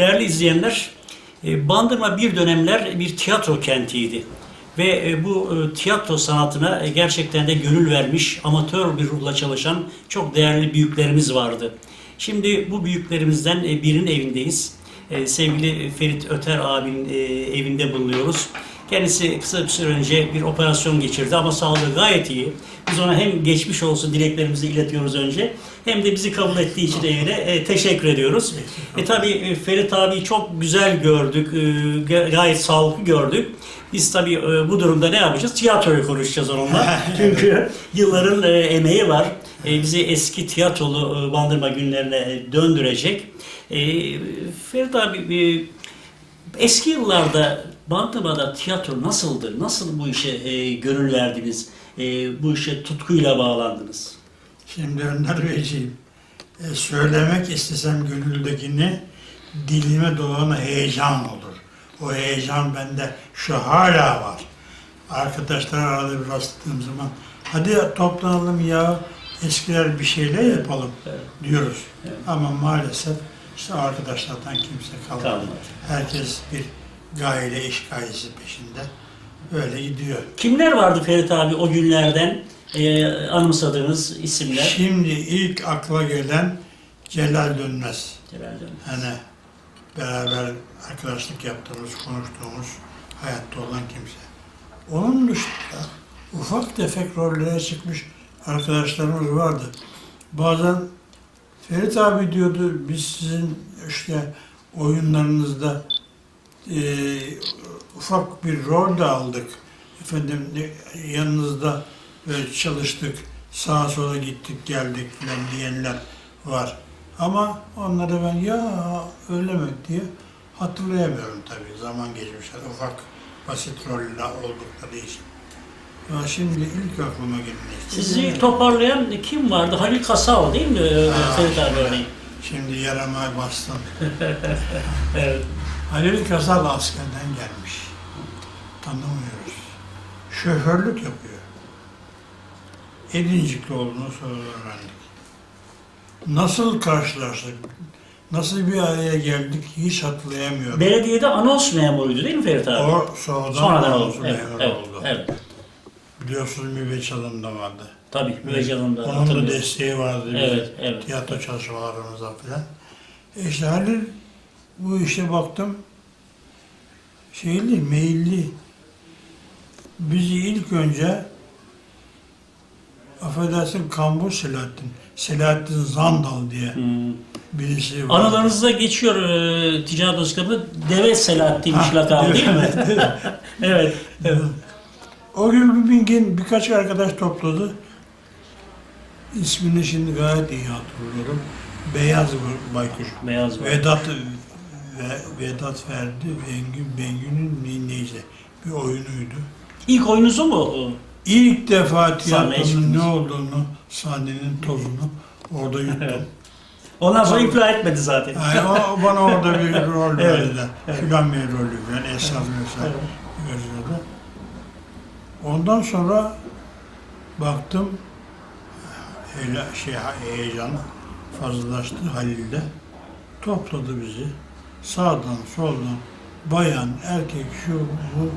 Değerli izleyenler, e, Bandırma bir dönemler bir tiyatro kentiydi. Ve e, bu e, tiyatro sanatına gerçekten de gönül vermiş, amatör bir ruhla çalışan çok değerli büyüklerimiz vardı. Şimdi bu büyüklerimizden birinin evindeyiz. Sevgili Ferit Öter abinin evinde bulunuyoruz. Kendisi kısa bir süre önce bir operasyon geçirdi ama sağlığı gayet iyi. Biz ona hem geçmiş olsun dileklerimizi iletiyoruz önce hem de bizi kabul ettiği için evine e, teşekkür ediyoruz. E tabi Ferit abi çok güzel gördük, e, ga- gayet sağlıklı gördük. Biz tabi bu durumda ne yapacağız? Tiyatroyu konuşacağız onunla. Çünkü yılların e, emeği var. E, bizi eski tiyatrolu e, bandırma günlerine e, döndürecek. E, Ferit abi e, Eski yıllarda Bandırma'da tiyatro nasıldı? Nasıl bu işe e, gönül verdiniz? E, bu işe tutkuyla bağlandınız? Şimdi Önder Beyciğim, e, söylemek istesem gönüldekini dilime dolan heyecan olur. O heyecan bende şu hala var. Arkadaşlar arada bir rastladığım zaman hadi toplanalım ya eskiler bir şeyler yapalım diyoruz. Ama maalesef işte arkadaşlardan kimse kalmadı. Kalmadı. Herkes bir gayle iş gayesi peşinde. Böyle gidiyor. Kimler vardı Ferit abi o günlerden e, anımsadığınız isimler? Şimdi ilk akla gelen Celal Dönmez. Celal Canım. Hani beraber arkadaşlık yaptığımız, konuştuğumuz, hayatta olan kimse. Onun dışında ufak tefek rollere çıkmış arkadaşlarımız vardı. Bazen Ferit abi diyordu, biz sizin işte oyunlarınızda eee, ufak bir rol de aldık. Efendim yanınızda böyle çalıştık, sağa sola gittik geldik filan diyenler var. Ama onları ben ya öyle mi diye hatırlayamıyorum tabii zaman geçmişler ufak basit roller oldukları için. Ya şimdi ilk aklıma işte. Sizi toparlayan kim vardı? Halil Kasal değil mi e, Ha. Ferit abi örneğin? Şimdi yarama bastım. Evet. Halil Kasal askerden gelmiş. Tanımıyoruz. Şoförlük yapıyor. Edincikli olduğunu sonra öğrendik. Nasıl karşılaştık? Nasıl bir araya geldik hiç hatırlayamıyorum. Belediyede anons memuruydu değil mi Ferit abi? O sonradan, Sonradan oldu. Evet, evet, oldu. evet. Biliyorsunuz mübeccel Hanım da vardı. Tabii müveccelinde Onun da hatırlıyorum. desteği vardı bizim Evet, evet. tiyatro çalışmalarımıza falan. E işte Halil bu işe baktım şeyli, meyilli. Bizi ilk önce affedersin Kambur Selahattin, Selahattin Zandal diye Hmm. birisi var. Anılarınızda geçiyor e, ticaret odası Deve Selahattin'miş Ha, lakabı değil mi? evet. evet. O gün bir gün birkaç arkadaş topladı. İsmini şimdi gayet iyi hatırlıyorum. Beyaz Baykuş. Beyaz var. Vedat ve Vedat Ferdi Bengü, Bengü'nün ne- neyse bir oyunuydu. İlk oyunuzu mu? İlk defa tiyatronun ne olduğunu, sahnenin tozunu orada yuttum. Ondan sonra iflah etmedi zaten. Yani o bana orada bir rol Evet, verdi. Filan bir rolü yani esas mesela Evet. gözlerde. Ondan sonra baktım hele şey heyecan fazlalaştı Halil'de. Topladı bizi. Sağdan soldan bayan, erkek şu bu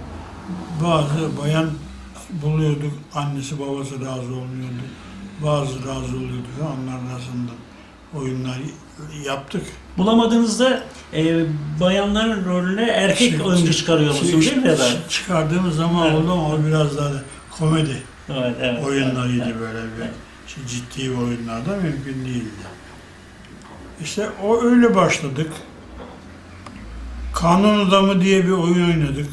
bazı bayan buluyorduk. Annesi babası razı olmuyordu. Bazı razı oluyordu. Onlar arasında oyunlar yaptık. Bulamadığınızda e, bayanların rolüne erkek Şey- oyuncu çıkarıyor değil mi? Çı- Çıkardığımız zaman Evet. oldu ama o biraz daha da komedi Evet, evet. oyunlarıydı böyle bir şey, ciddi bir oyunlarda mümkün değildi. İşte o öyle başladık. Kanun Adamı diye bir oyun oynadık.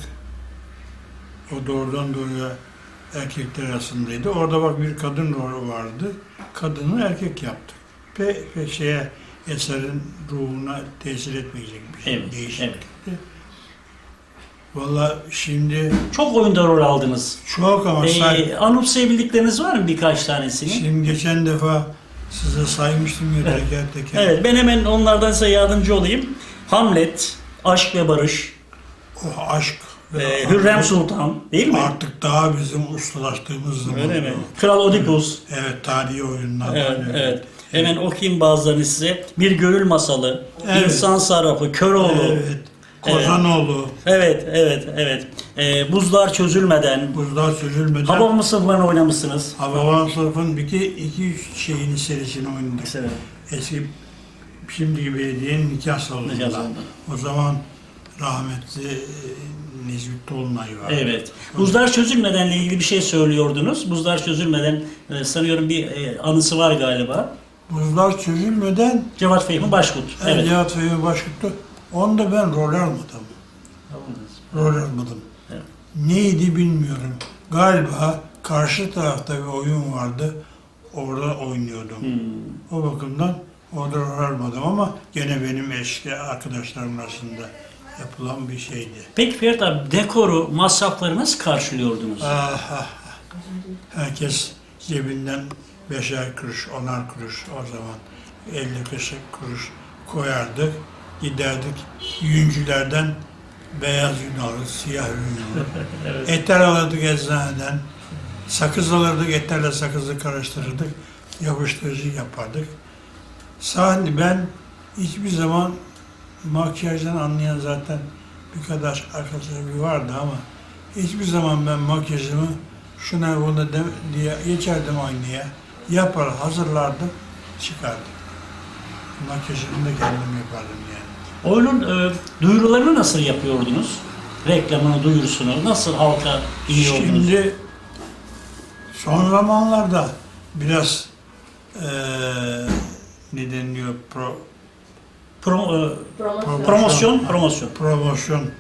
O doğrudan doğruya erkekler arasındaydı. Orada bak bir kadın rolü vardı. Kadını erkek yaptık. Pek pek şeye eserin ruhuna tesir etmeyecek bir şey. Evet, değişiklikti. Valla şimdi Çok oyunda rol aldınız. çok ama say- E, anımsayabildikleriniz var mı birkaç tanesini? Şimdi geçen defa size saymıştım ya Evet. teker teker. Evet, ben hemen onlardan size yardımcı olayım. Hamlet, Aşk ve Barış, O aşk. e, Hürrem Sultan değil mi? Artık daha bizim ustalaştığımız zaman. Öyle mi? Kral Oedipus. Evet tarihi oyunlar. Evet, var. evet. Hemen okuyayım bazılarını size. Bir Gönül Masalı, Evet. İnsan Sarrafı, Köroğlu. Evet. Kozanoğlu, Evet, evet, evet. Ee, buzlar çözülmeden, buzlar süzülmeden Hababam sınıflarını oynamışsınız. Hababam sınıfın bir iki, iki üç şeyini serisini oynadık. Evet. Eski şimdiki belediyenin nikah salonunda. Nikah salonu. O zaman rahmetli e, Necmi Dolunay var. Evet. Buzlar çözülmedenle ilgili bir şey söylüyordunuz. Buzlar çözülmeden e, sanıyorum bir e, anısı var galiba. Buzlar çözülmeden Cevat Fehmi Başkut. evet. Cihat Fehmi Başkut'tu. Onda ben rol almadım. Rol almadım. Evet. Neydi bilmiyorum. Galiba karşı tarafta bir oyun vardı. Orada oynuyordum. Hmm. O bakımdan orada rol almadım ama gene benim eski arkadaşlarım arasında yapılan bir şeydi. Peki Ferit abi dekoru, masrafları nasıl karşılıyordunuz? Ah, ah, ah. Herkes cebinden beşer kuruş, onar kuruş o zaman 50 kuruş, kuruş koyardık. Giderdik yüncülerden beyaz yün alırdık, siyah yün alırdık. Etler alırdık eczaneden. Sakız alırdık, etlerle sakızı karıştırırdık. Yapıştırıcı yapardık. Sahne ben hiçbir zaman makyajdan anlayan zaten birkaç arkadaşlarım vardı ama hiçbir zaman ben makyajımı şuna buna de, diye geçerdim aynaya. Yapar, hazırlardım, çıkardım. Makyajımı da kendim yapardım yani. Oyunun e, duyurularını nasıl yapıyordunuz? Reklamını, duyurusunu nasıl halka iniyordunuz? Şimdi son zamanlarda biraz eee ne deniliyor pro, Pro- e, Promosyon. promosyon, promosyon. promosyon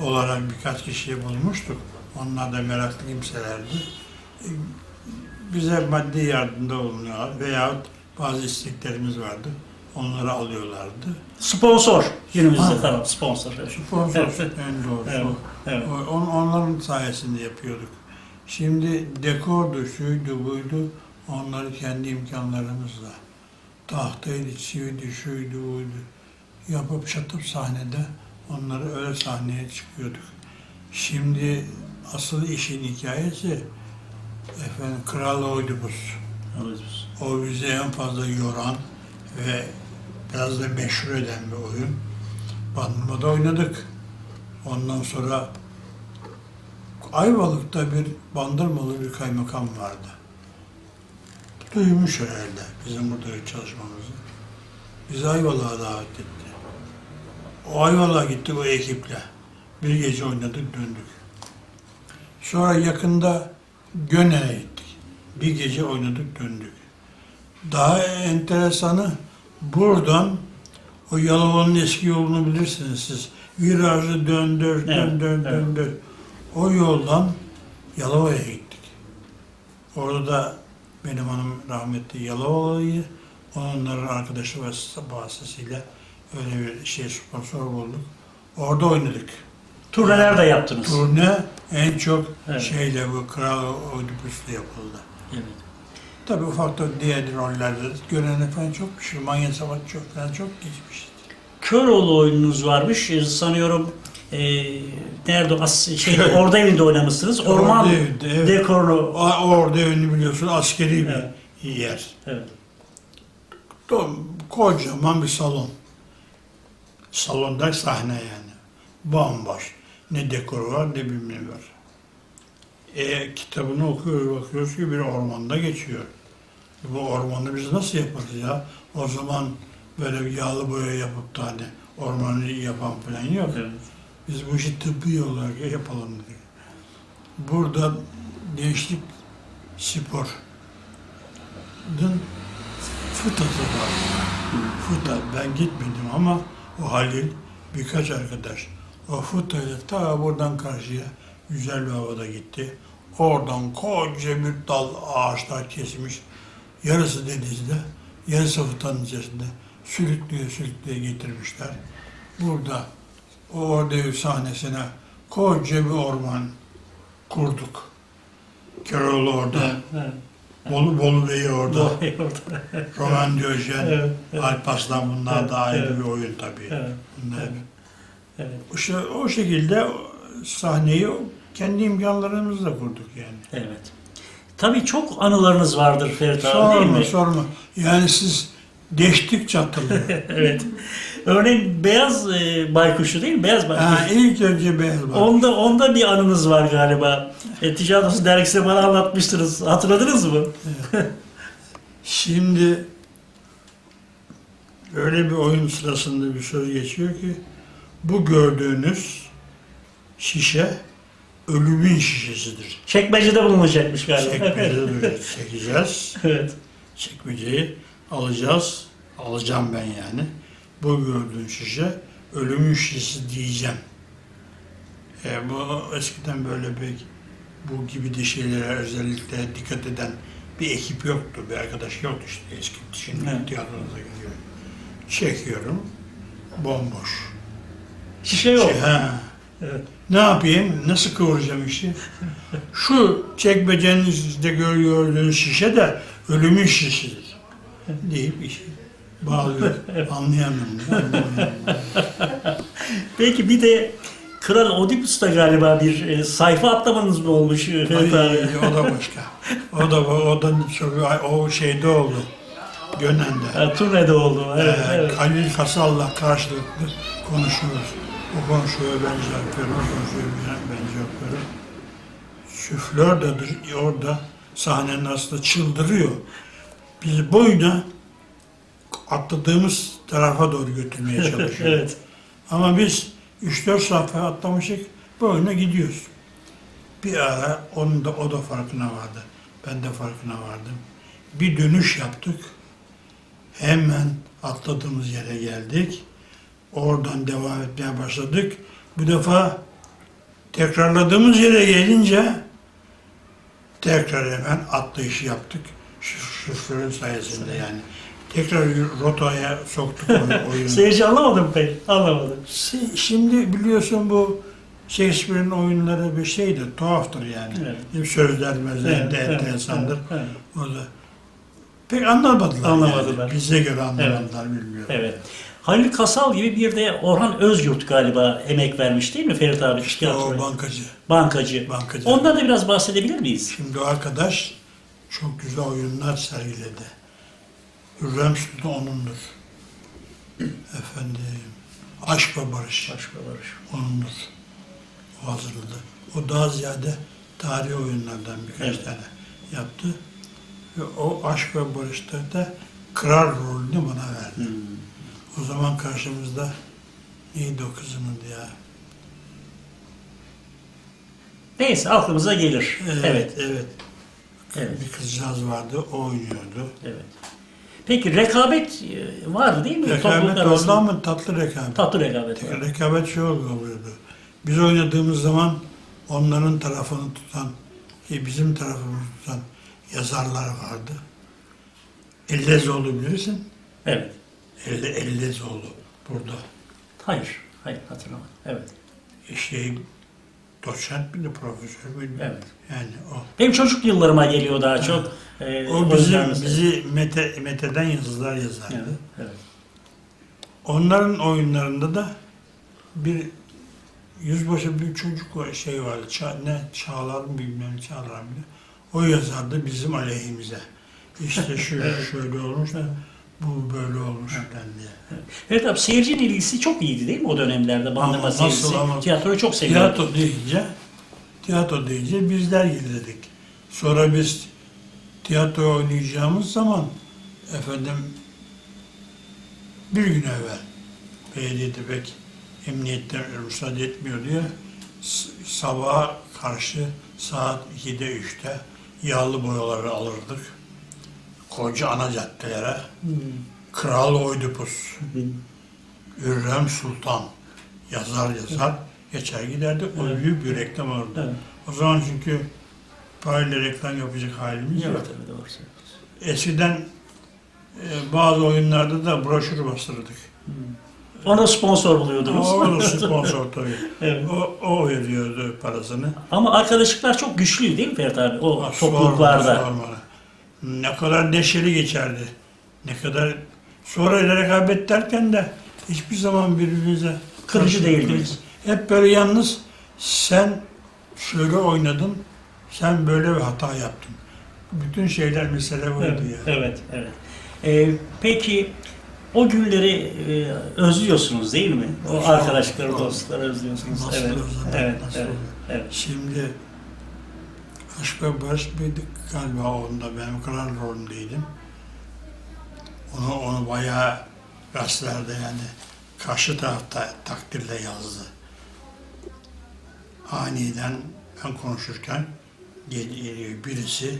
olarak birkaç kişiyi bulmuştuk. Onlar da meraklı kimselerdi. E, Bize maddi yardımda bulunuyorlar veyahut bazı isteklerimiz vardı. Onları alıyorlardı. Sponsor günümüzde Ha. tamam sponsor. Sponsor Evet. en doğrusu. Evet, evet. On- onların sayesinde yapıyorduk. Şimdi dekordu, şuydu, buydu. Onları kendi imkanlarımızla tahtaydı, çiviydi, şuydu, buydu. Yapıp şatıp sahnede onları öyle sahneye çıkıyorduk. Şimdi asıl işin hikayesi efendim Kral Oydubus. Alıyoruz. O bizi en fazla yoran ve biraz da meşhur eden bir oyun. Bandırma'da oynadık. Ondan sonra Ayvalık'ta bir bandırmalı bir kaymakam vardı. Duymuş herhalde bizim buradaki çalışmamızı. Bizi Ayvalık'a davet etti. O Ayvalık'a gittik o ekiple. Bir gece oynadık döndük. Sonra yakında Gönen'e gittik. Bir gece oynadık döndük. Daha enteresanı buradan o Yalova'nın eski yolunu bilirsiniz siz. Virajı döndür, Evet, döndür, evet. döndür. O yoldan Yalova'ya gittik. Orada da benim hanım rahmetli Yalovalıyı, onların arkadaşı vasıta- vasıtasıyla öyle bir şey sponsor bulduk. Orada oynadık. Turneler de yaptınız. Turne en çok Evet. şeyle bu Kral Oedipus'la yapıldı. Evet. Tabii ufak da diğer rollerde de gören falan çok bir şey. Manyak Savaş çok falan çok geçmişti. Köroğlu oyununuz varmış. E, Sanıyorum e, nerede as şey orada evinde oynamışsınız. Orman evinde, evet. dekorlu. O- Orada ünlü biliyorsun askeri bir Evet. yer. Evet. Do- Kocaman bir salon. Salonda sahne yani. Bomboş. Ne dekoru var ne bilmem var. E, kitabını okuyoruz bakıyoruz ki bir ormanda geçiyor. Bu ormanı biz nasıl yaparız ya? O zaman böyle yağlı boya yapıp da hani ormanı yapan falan yok. Evet. Biz bu işi tıbbi olarak yapalım dedik. Burada gençlik spor'un fıtası var. Fıta, ben gitmedim ama o Halil birkaç arkadaş o fıtayla ta buradan karşıya güzel bir havada gitti. Oradan koca bir dal ağaçlar kesmiş. Yarısı denizde, yarısı fıtanın içerisinde. Sürüklüye sürüklüye getirmişler. Burada o orada sahnesine koca bir orman kurduk. Köroğlu orada, Evet. evet. Bolu, Bolu Bey'i orada. Roman Diyojen, Evet, evet. Alparslan bunlar Evet, da ayrı evet. bir oyun tabii. Evet. Bunlar. Evet. Evet. İşte o şekilde sahneyi kendi imkanlarımızla kurduk yani. Evet. Tabii çok anılarınız vardır Ferit abi değil Sorma mi? sorma. Yani siz Geçtikçe hatırlıyorum. evet. Örneğin beyaz e, baykuşu değil mi? Beyaz baykuş. ha, ilk önce beyaz var. Onda onda bir anınız var galiba. E, Ticaret Odası dergisinde bana anlatmıştınız. Hatırladınız mı? Şimdi öyle bir oyun sırasında bir söz geçiyor ki bu gördüğünüz şişe ölümün şişesidir. Çekmecede bulunacakmış galiba. Çekmeceyi böyle çekeceğiz. evet. Çekmeceyi alacağız. Alacağım ben yani. Bu gördüğün şişe ölümün şişesi diyeceğim. E, bu eskiden böyle bir bu gibi de şeylere özellikle dikkat eden bir ekip yoktu. Bir arkadaş yoktu işte eski şimdi Evet. tiyatroda gidiyor. Çekiyorum. Bomboş. Şişe yok. Şey, ha. Evet. Ne yapayım? Nasıl kıvıracağım işi? Şu çekmecenin üstünde gör- gördüğünüz şişe de ölümün şişesidir. Deyip işi bağlıyor. Anlayamıyorum. anlayamıyorum. Peki bir de Kral Oedipus'ta galiba bir e, sayfa atlamanız mı olmuş abi? o da başka. O da o da o şeyde oldu. Gönen'de. Ha, turnede oldu. Evet, Ee, evet. Halil Kasal'la karşılıklı konuşuyoruz. O konuşuyor, ben cevap veriyorum. O konuşuyor, ben, cevap veriyorum. Süflör de orada sahnenin aslında çıldırıyor. Bizi boyuna atladığımız tarafa doğru götürmeye çalışıyor. evet. Ama biz 3-4 sayfa atlamışık, boyuna gidiyoruz. Bir ara onun da o da farkına vardı. Ben de farkına vardım. Bir dönüş yaptık. Hemen atladığımız yere geldik. Oradan devam etmeye başladık. Bu defa tekrarladığımız yere gelince tekrar hemen atlayışı yaptık. Şoförün sayesinde yani. Tekrar rotaya soktuk oy- oyunu. Seyirci anlamadı mı pek? Anlamadı. Şimdi biliyorsun bu Shakespeare'in oyunları bir şeydir, tuhaftır yani. Evet. Sözler mezlerinde Evet, enteresandır. evet, evet. O da pek anlamadılar. Anlamadılar. Yani. Bize göre anlamadılar bilmiyorum. Evet. Halil Kasal gibi bir de Orhan Özyurt galiba emek vermiş değil mi Ferit abi? İşte o bankacı. Bankacı. Bankacı. Ondan da biraz bahsedebilir miyiz? Şimdi o arkadaş çok güzel oyunlar sergiledi. Hürrem Sultan onundur. Efendim, Aşk ve Barış Başka Barış. onundur. O hazırladı. O daha ziyade tarihi oyunlardan birkaç Evet. tane yaptı. Ve o Aşk ve Barış'ta da kral rolünü bana verdi. Hmm. O zaman karşımızda neydi o kızımın ya? Neyse aklımıza gelir. Evet, Evet. evet. Evet. Bir kızcağız vardı, o oynuyordu. Evet. Peki rekabet e, vardı değil mi? Rekabet oldu ama tatlı rekabet. Tatlı rekabet var. Rekabet şey oluyordu. Biz oynadığımız zaman onların tarafını tutan, bizim tarafımızı tutan yazarlar vardı. Ellezoğlu bilirsin. Evet. Elle, Ellezoğlu burada. Hayır. Hayır hatırlamadım. Evet. E, Şey, doçent miydi, profesör müydü? Evet. Yani o. Benim çocuk yıllarıma geliyor daha çok. E, O bizim, bizi Mete, Mete'den yazılar yazardı. Evet. evet. Onların oyunlarında da bir yüzbaşı bir çocuk var- şey vardı. Ça, ne Çağlar mı bilmem Çağlar mı? O yazardı bizim aleyhimize. İşte şu şöyle olmuş da bu böyle olmuş falan diye. Evet abi seyircinin ilgisi çok iyiydi değil mi o dönemlerde bandırma Ama nasıl seyircisi? ama- Tiyatroyu çok seviyordu. Tiyatro deyince tiyatro deyince bizler girdik. Sonra biz tiyatro oynayacağımız zaman efendim bir gün evvel belediyede pek emniyetten müsaade etmiyor diye sabaha karşı saat 2'de 3'te yağlı boyaları alırdık. Koca ana caddelere Hmm. Kral Oydipus, Hürrem Sultan yazar yazar geçer giderdi. O Evet. büyük bir reklam olurdu. Evet. O zaman çünkü parayla reklam yapacak halimiz Evet, yok. evet, doğru. Eskiden e, bazı oyunlarda da broşür bastırdık. Ona sponsor buluyordunuz. O da sponsor tabii. Evet. O, o veriyordu parasını. Ama arkadaşlıklar çok güçlü değil mi Ferit abi? O Ha, topluluklarda. sorma, sorma. Ne kadar neşeli geçerdi. Ne kadar sonra rekabet derken de hiçbir zaman birbirimize Kırıcı değildiniz. Hep böyle yalnız sen şöyle oynadın, sen böyle bir hata yaptın. Bütün şeyler mesele buydu Evet, ya. evet, evet. Ee, peki o günleri e, özlüyorsunuz değil mi? O arkadaşları, dostları özlüyorsunuz. Nasıl evet. Evet, evet, evet. Şimdi Ve Barış mıydık galiba onda ben kral rolündeydim. Onu, onu bayağı gazetelerde yani karşı tarafta takdirle yazdı. Aniden ben konuşurken gel- geliyor birisi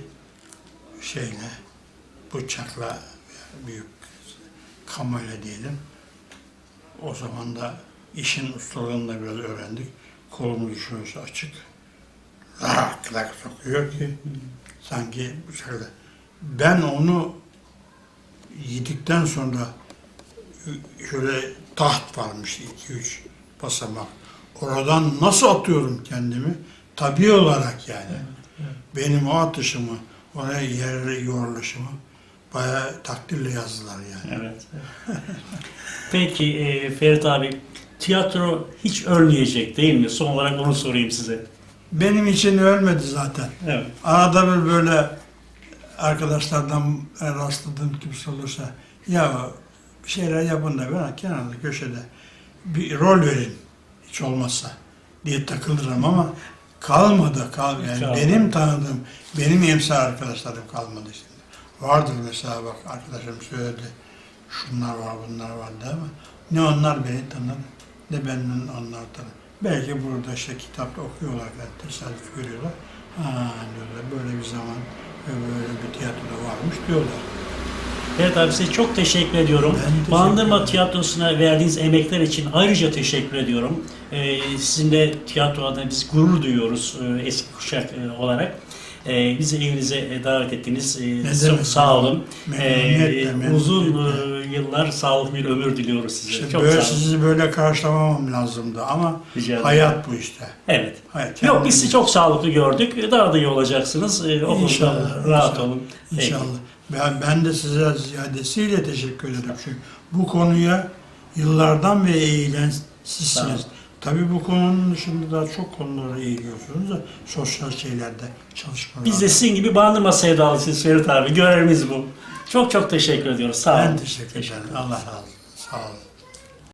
şeyle bıçakla büyük kamayla diyelim. O zaman da işin ustalığını da biraz öğrendik. Kolumuz şurası açık. Lak lak sokuyor ki sanki bıçakla. Ben onu yedikten sonra şöyle taht varmış iki üç basamak. Oradan nasıl atıyorum kendimi? Tabii olarak yani. Benim o atışımı, oraya yer yoruluşumu bayağı takdirle yazdılar yani. Evet. Peki e, Ferit abi, tiyatro hiç ölmeyecek değil mi? Son olarak onu sorayım size. Benim için ölmedi zaten. Evet. Arada bir böyle arkadaşlardan rastladığım kimse olursa ya bir şeyler yapın da ben kenarda köşede bir rol verin hiç olmazsa diye takılırım ama kalmadı kal yani Kalmadı. benim tanıdığım benim emsal arkadaşlarım kalmadı şimdi. Vardır mesela bak arkadaşım söyledi şunlar var bunlar var diye ama ne onlar beni tanır ne benden onlar tanır. Belki burada işte kitapta okuyorlar ve tesadüf görüyorlar. Ha diyorlar böyle bir zaman ve böyle bir tiyatroda varmış diyorlar. Ferit abi size çok teşekkür ediyorum. Teşekkür Bandırma. Tiyatrosu'na verdiğiniz emekler için ayrıca teşekkür ediyorum. Ee, sizinle tiyatro adına biz gurur duyuyoruz e, eski kuşak e, olarak. E, bizi evinize e, davet ettiniz. E, Ne çok sağ olun. Memnuniyetle, E, uzun e, yıllar sağlıklı bir ömür diliyoruz size. İşte çok böyle sağ olun. sizi böyle karşılamamam lazımdı ama Rica ederim. hayat bu işte. Evet. Hayat. Yok biz sizi çok sağlıklı gördük. Daha da iyi olacaksınız. E, o İnşallah, rahat inşallah. olun. Peki. İnşallah. Ben, ben de size ziyadesiyle teşekkür ederim. Çünkü bu konuya yıllardan beri eğilen sizsiniz. olun. Tabii bu konunun dışında da çok konulara eğiliyorsunuz da sosyal şeylerde çalışmalarda. Biz de sizin gibi bandırma sevdalısıyız Ferit abi. Görevimiz bu. Çok çok teşekkür ediyoruz. Sağ olun. ben teşekkür ederim. Allah razı olsun. Sağ olun.